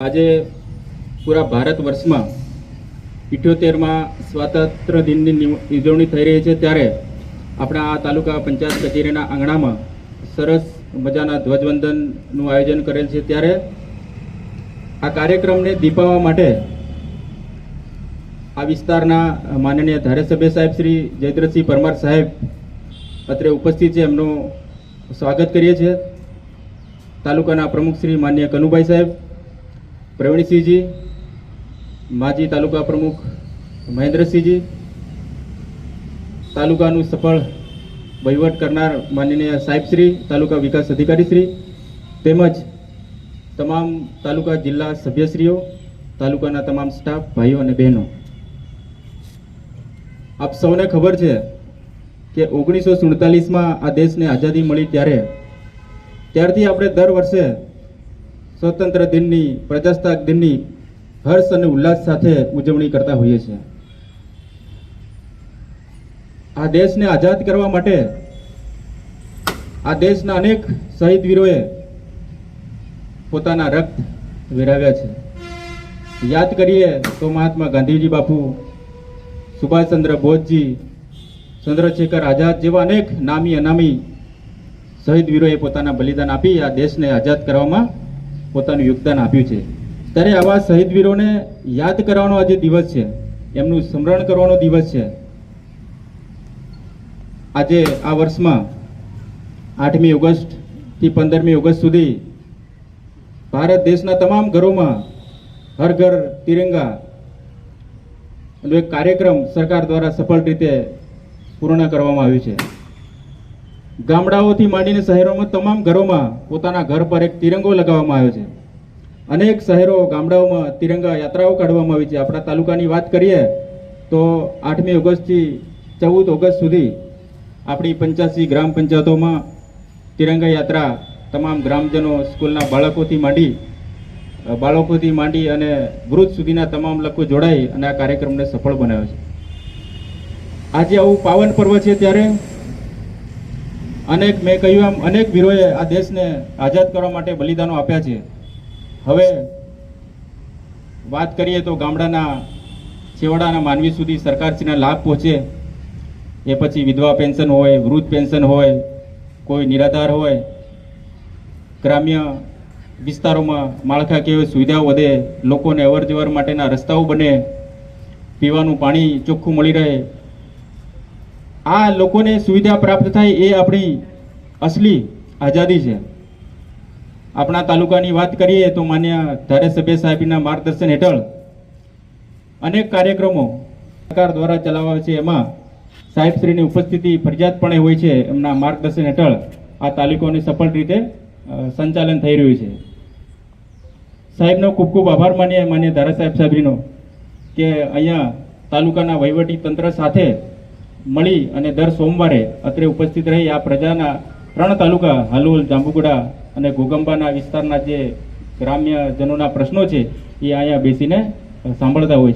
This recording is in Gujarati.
આજે પૂરા ભારત વર્ષમાં ઇઠ્યોતેરમાં સ્વાતંત્ર્ય દિનની ઉજવણી થઈ રહી છે ત્યારે આપણા આ તાલુકા પંચાયત કચેરીના આંગણામાં સરસ મજાના ધ્વજવંદનનું આયોજન કરેલ છે ત્યારે આ કાર્યક્રમને દીપાવવા માટે આ વિસ્તારના માનનીય ધારાસભ્ય સાહેબ શ્રી જયદ્રસિંહ પરમાર સાહેબ અત્રે ઉપસ્થિત છે. એમનું સ્વાગત કરીએ છીએ. તાલુકાના પ્રમુખ શ્રી માન્ય કનુભાઈ સાહેબ પ્રવીણસિંહજી, માજી તાલુકા પ્રમુખ મહેન્દ્રસિંહજી, તાલુકાનું સફળ વહીવટ કરનાર માનનીય સાહેબશ્રી, તાલુકા વિકાસ અધિકારીશ્રી તેમજ તમામ તાલુકા જિલ્લા સભ્યશ્રીઓ, તાલુકાના તમામ સ્ટાફ, ભાઈઓ અને બહેનો. આપ સૌને ખબર છે કે ઓગણીસો સુડતાલીસમાં આ દેશને આઝાદી મળી ત્યારે, ત્યારથી આપણે દર વર્ષે સ્વતંત્ર દિનની, પ્રજાસત્તાક દિનની હર્ષ અને ઉલ્લાસ સાથે ઉજવણી કરતા હોઈએ છીએ. આ દેશને આઝાદ કરવા માટે આ દેશના અનેક શહીદ વીરોએ પોતાના રક્ત વેરાવ્યા છે. યાદ કરીએ તો મહાત્મા ગાંધીજી બાપુ, સુભાષચંદ્ર બોઝજી, ચંદ્રશેખર આઝાદ જેવા અનેક નામી અનામી શહીદ વીરોએ પોતાના બલિદાન આપી આ દેશને આઝાદ કરવામાં પોતાનું યોગદાન આપ્યું છે. ત્યારે આવા શહીદ વીરોને યાદ કરવાનો આજે દિવસ છે. એમનું સ્મરણ કરવાનો દિવસ છે. આજે આ વર્ષમાં આઠમી ઓગસ્ટથી પંદરમી ઓગસ્ટ સુધી ભારત દેશના તમામ ઘરોમાં હર ઘર તિરંગા નો એક કાર્યક્રમ સરકાર દ્વારા સફળ રીતે પૂર્ણ કરવામાં આવ્યું છે. ગામડાઓથી માંડીને શહેરોમાં તમામ ઘરોમાં પોતાના ઘર પર એક તિરંગો લગાવવામાં આવ્યો છે. અનેક શહેરો, ગામડાઓમાં તિરંગા યાત્રાઓ કાઢવામાં આવી છે. આપણા તાલુકાની વાત કરીએ તો આઠમી ઓગસ્ટથી ચૌદ ઓગસ્ટ સુધી આપણી પંચ્યાસી ગ્રામ પંચાયતોમાં તિરંગા યાત્રા તમામ ગ્રામજનો, સ્કૂલના બાળકોથી માંડી બાળકોથી માંડી અને વૃદ્ધ સુધીના તમામ લોકો જોડાઈ અને આ કાર્યક્રમને સફળ બનાવ્યો છે. આજે આવું પાવન પર્વ છે ત્યારે અનેક મેં કહ્યું એમ, અનેક વીરોએ આ દેશને આઝાદ કરવા માટે બલિદાનો આપ્યા છે. હવે વાત કરીએ તો ગામડાના છેવાડાના માનવી સુધી સરકારશ્રીના લાભ પહોંચે, એ પછી વિધવા પેન્શન હોય, વૃદ્ધ પેન્શન હોય, કોઈ નિરાધાર હોય, ગ્રામ્ય વિસ્તારોમાં માળખાકીય સુવિધાઓ વધે, લોકોને અવર જવર માટેના રસ્તાઓ બને, પીવાનું પાણી ચોખ્ખું મળી રહે આ લોકોને સુવિધા પ્રાપ્ત થાય એ આપણી અસલી આઝાદી છે. આપણા તાલુકાની વાત કરીએ તો માન્ય ધારાસભ્ય સાહેબના માર્ગદર્શન હેઠળ અનેક કાર્યક્રમો સરકાર દ્વારા ચલાવવા છે. એમાં સાહેબશ્રીની ઉપસ્થિતિ ફરજિયાતપણે હોય છે. એમના માર્ગદર્શન હેઠળ આ તાલુકાની સફળ રીતે સંચાલન થઈ રહ્યું છે. સાહેબનો ખૂબ ખૂબ આભાર માનીએ. માન્ય ધારાસાહેબ સાહેબનો કે અહીંયા તાલુકાના વહીવટી તંત્ર સાથે મળી અને દર સોમવારે અત્રે ઉપસ્થિત રહી આ પ્રજાના ત્રણ તાલુકા, હાલોલ, જાંબુગુડા અને ગોગંબાના વિસ્તારના જે ગ્રામ્યજનોના પ્રશ્નો છે, એ અહીંયા બેસીને સાંભળતા હોય છે.